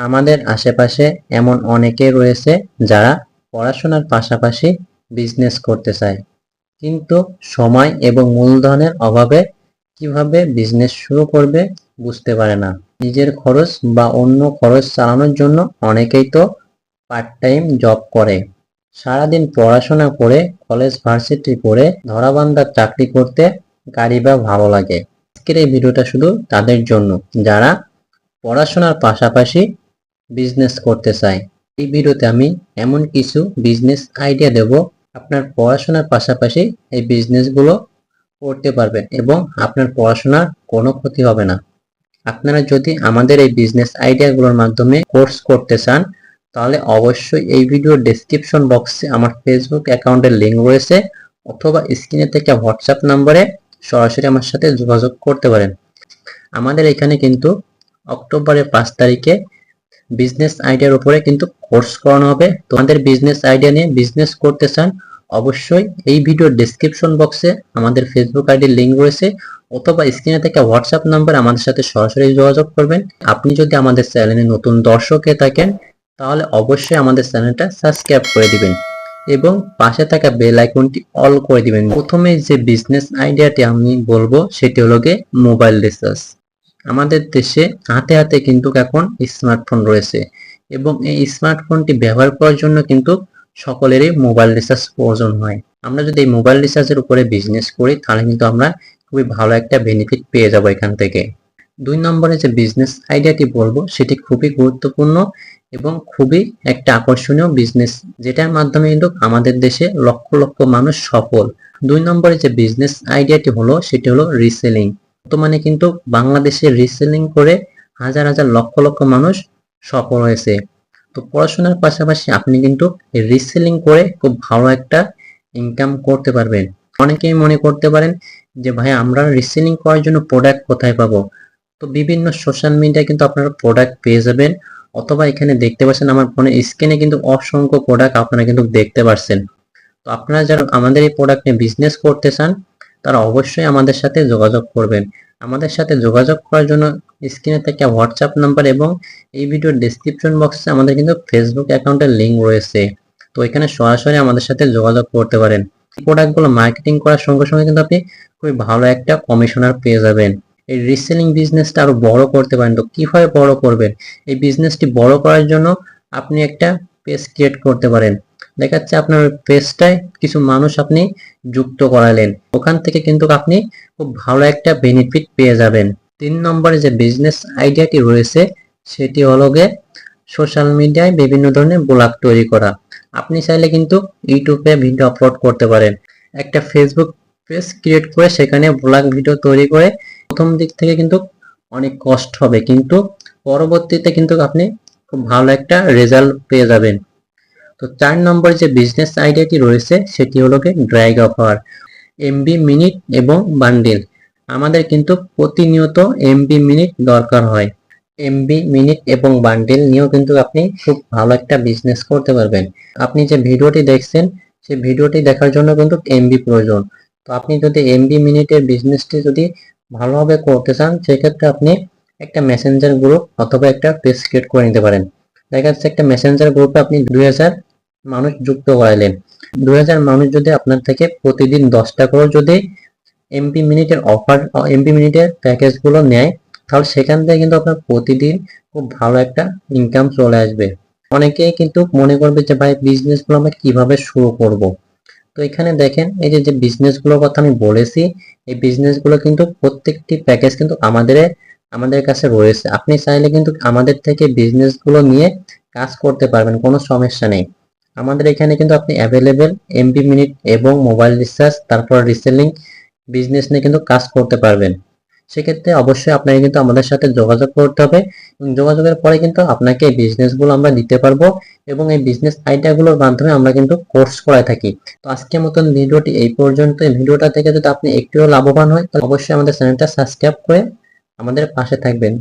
আমাদের আশেপাশে এমন অনেকে রয়েছে যারা পড়াশোনার পাশাপাশি বিজনেস করতে চায়। কিন্তু সময় এবং মূলধনের অভাবে কীভাবে বিজনেস শুরু করবে বুঝতে পারে না। নিজের খরচ বা অন্য খরচ চালানোর জন্য অনেকেই তো পার্ট টাইম জব করে। সারাদিন পড়াশোনা করে কলেজ ভার্সিটি করে ধরাবান্ধার চাকরি করতে গাড়ি বা ভালো লাগে। আজকের এই ভিডিওটা শুধু তাদের জন্য। যারা পড়াশোনার পাশাপাশি বিজনেস করতে চাই। এই ভিডিওতে আমি এমন কিছু বিজনেস আইডিয়া দেব। আপনার পড়াশোনার পাশাপাশি এই বিজনেসগুলো করতে পারবেন এবং আপনার পড়াশোনার কোনো ক্ষতি হবে না। আপনারা যদি আমাদের এই বিজনেস আইডিয়াগুলোর মাধ্যমে কোর্স করতে চান, তাহলে অবশ্যই এই ভিডিওর ডেসক্রিপশন বক্সে আমার ফেসবুক অ্যাকাউন্টের লিঙ্ক রয়েছে, অথবা স্ক্রিনে থেকে হোয়াটসঅ্যাপ নম্বরে সরাসরি আমার সাথে যোগাযোগ করতে পারেন। আমাদের এখানে কিন্তু অক্টোবরের পাঁচ তারিখে বিজনেস আইডিয়ার উপরে কিন্তু কোর্স করানো হবে। তোমাদের বিজনেস আইডিয়া নিয়ে বিজনেস করতে চান, অবশ্যই এই ভিডিওর ডেসক্রিপশন বক্সে আমাদের ফেসবুক আইডির লিঙ্ক রয়েছে, অথবা স্ক্রিনে থেকে হোয়াটসঅ্যাপ নাম্বার আমাদের সাথে সরাসরি যোগাযোগ করবেন। আপনি যদি আমাদের চ্যানেলে নতুন দর্শক হয়ে থাকেন, তাহলে অবশ্যই আমাদের চ্যানেলটা সাবস্ক্রাইব করে দিবেন এবং পাশে থাকা বেল আইকনটি অল করে দিবেন। প্রথমে যে বিজনেস আইডিয়াটি আমি বলব, সেটি হলো গিয়ে মোবাইল রিসার্চ আমাদের দেশে হাতে হাতে কিন্তু এখন স্মার্টফোন রয়েছে এবং এই স্মার্টফোনটি ব্যবহার করার জন্য কিন্তু সকলেরই মোবাইল রিচার্জ প্রয়োজন হয়। আমরা যদি এই মোবাইল রিচার্জের উপরে বিজনেস করি, তাহলে কিন্তু আমরা খুবই ভালো একটা বেনিফিট পেয়ে যাব এখান থেকে। দুই নম্বরে যে বিজনেস আইডিয়াটি বলব, সেটি খুবই গুরুত্বপূর্ণ এবং খুবই একটা আকর্ষণীয় বিজনেস যেটার মাধ্যমে কিন্তু আমাদের দেশে লক্ষ লক্ষ মানুষ সফল। দুই নম্বরে যে বিজনেস আইডিয়াটি হলো, সেটি হলো রিসেলিং বর্তমানে কিন্তু বাংলাদেশে রিসেলিং করে হাজার হাজার লক্ষ লক্ষ মানুষ সফল হয়েছে। তো পড়াশোনার পাশাপাশি আপনি কিন্তু রিসেলিং করে খুব ভালো একটা ইনকাম করতে পারবেন। অনেকেই মনে করতে পারেন যে ভাই আমরা রিসেলিং করার জন্য প্রোডাক্ট কোথায় পাবো? তো বিভিন্ন সোশ্যাল মিডিয়ায় কিন্তু আপনারা প্রোডাক্ট পেয়ে যাবেন, অথবা এখানে দেখতে পাচ্ছেন আমার ফোনে স্ক্রিনে কিন্তু অসংখ্য প্রোডাক্ট আপনারা কিন্তু দেখতে পাচ্ছেন তো আপনারা যারা আমাদের এই প্রোডাক্ট নিয়ে বিজনেস করতে চান তারা অবশ্যই আমাদের সাথে যোগাযোগ করবেন। আমাদের সাথে যোগাযোগ করার জন্য স্ক্রিনে থেকে হোয়াটসঅ্যাপ নাম্বার এবং এই ভিডিওর ডেসক্রিপশন বক্সে আমাদের কিন্তু ফেসবুক অ্যাকাউন্টের লিঙ্ক রয়েছে। তো এখানে সরাসরি আমাদের সাথে যোগাযোগ করতে পারেন। প্রোডাক্টগুলো মার্কেটিং করার সঙ্গে সঙ্গে কিন্তু আপনি খুবই ভালো একটা কমিশনার পেয়ে যাবেন। এই রিসেলিং বিজনেসটা আরও বড় করতে পারেন। তো কীভাবে বড় করবেন? এই বিজনেসটি বড় করার জন্য আপনি একটা পেজ ক্রিয়েট করতে পারেন। দেখা যাচ্ছে আপনার পেজটায় কিছু মানুষ আপনি যুক্ত করালেন। ওখান থেকে কিন্তু আপনি খুব ভালো একটা বেনিফিট পেয়ে যাবেন। তিন নম্বরে যে বিজনেস আইডিয়াটি রয়েছে, সেটি হলো গে সোশ্যাল মিডিয়ায় বিভিন্ন ধরনের ব্লগ তৈরি করা। আপনি চাইলে কিন্তু ইউটিউবে ভিডিও আপলোড করতে পারেন। একটা ফেসবুক পেজ ক্রিয়েট করে সেখানে ব্লগ ভিডিও তৈরি করে প্রথম দিক থেকে কিন্তু অনেক কষ্ট হবে। কিন্তু পরবর্তীতে কিন্তু আপনি খুব ভালো একটা রেজাল্ট পেয়ে যাবেন। তো চার নম্বর যে বিজনেস আইডিয়াটি রয়েছে, সেটি হলো ড্রাইগ অফার এমবি মিনিট এবং বান্ডিল আমাদের কিন্তু প্রতিনিয়ত এমবি মিনিট দরকার হয়। এমবি মিনিট এবং বান্ডিল নিয়েও কিন্তু আপনি খুব ভালো একটা বিজনেস করতে পারবেন। আপনি যে ভিডিওটি দেখছেন, সেই ভিডিওটি দেখার জন্য কিন্তু এমবি প্রয়োজন। তো আপনি যদি এমবি মিনিটের বিজনেসটি যদি ভালোভাবে করতে চান, সেক্ষেত্রে আপনি একটা মেসেঞ্জার গ্রুপ অথবা একটা পেজ ক্রিয়েট করে নিতে পারেন। দেখা যাচ্ছে একটা মেসেঞ্জার গ্রুপে আপনি দুই হাজার মানুষ যুক্ত করাইলেন দুই হাজার মানুষ যদি আপনার থেকে প্রতিদিন দশটা করে যদি এমপি মিনিটের অফার এমপি মিনিটের প্যাকেজগুলো নেয়, তাহলে সেখান থেকে কিন্তু আপনার প্রতিদিন খুব ভালো একটা ইনকাম চলে আসবে। অনেকেই কিন্তু মনে করবে যে, ভাই বিজনেসগুলো আমরা কীভাবে শুরু করব? তো এখানে দেখেন, এই যে যে বিজনেসগুলোর কথা আমি বলেছি, এই বিজনেসগুলো কিন্তু প্রত্যেকটি প্যাকেজ কিন্তু আমাদের আমাদের কাছে রয়েছে। আপনি চাইলে কিন্তু আমাদের থেকে বিজনেসগুলো নিয়ে কাজ করতে পারবেন, কোনো সমস্যা নেই। আমাদের এখানে কিন্তু আপনি অ্যাভেলেবেল এমবি মিনিট এবং মোবাইল রিচার্জ তারপর রিসেলিং বিজনেস নিয়ে কিন্তু কাজ করতে পারবেন। সেক্ষেত্রে অবশ্যই আপনাকে কিন্তু আমাদের সাথে যোগাযোগ করতে হবে এবং যোগাযোগের পরে কিন্তু আপনাকে এই বিজনেসগুলো আমরা দিতে পারব এবং এই বিজনেস আইডিয়াগুলোর মাধ্যমে আমরা কিন্তু কোর্স করাই থাকি। তো আজকের মতন ভিডিওটি এই পর্যন্ত এই ভিডিওটা থেকে যদি আপনি একটুও লাভবান হয় তাহলে অবশ্যই আমাদের চ্যানেলটা সাবস্ক্রাইব করে আমাদের পাশে থাকবেন।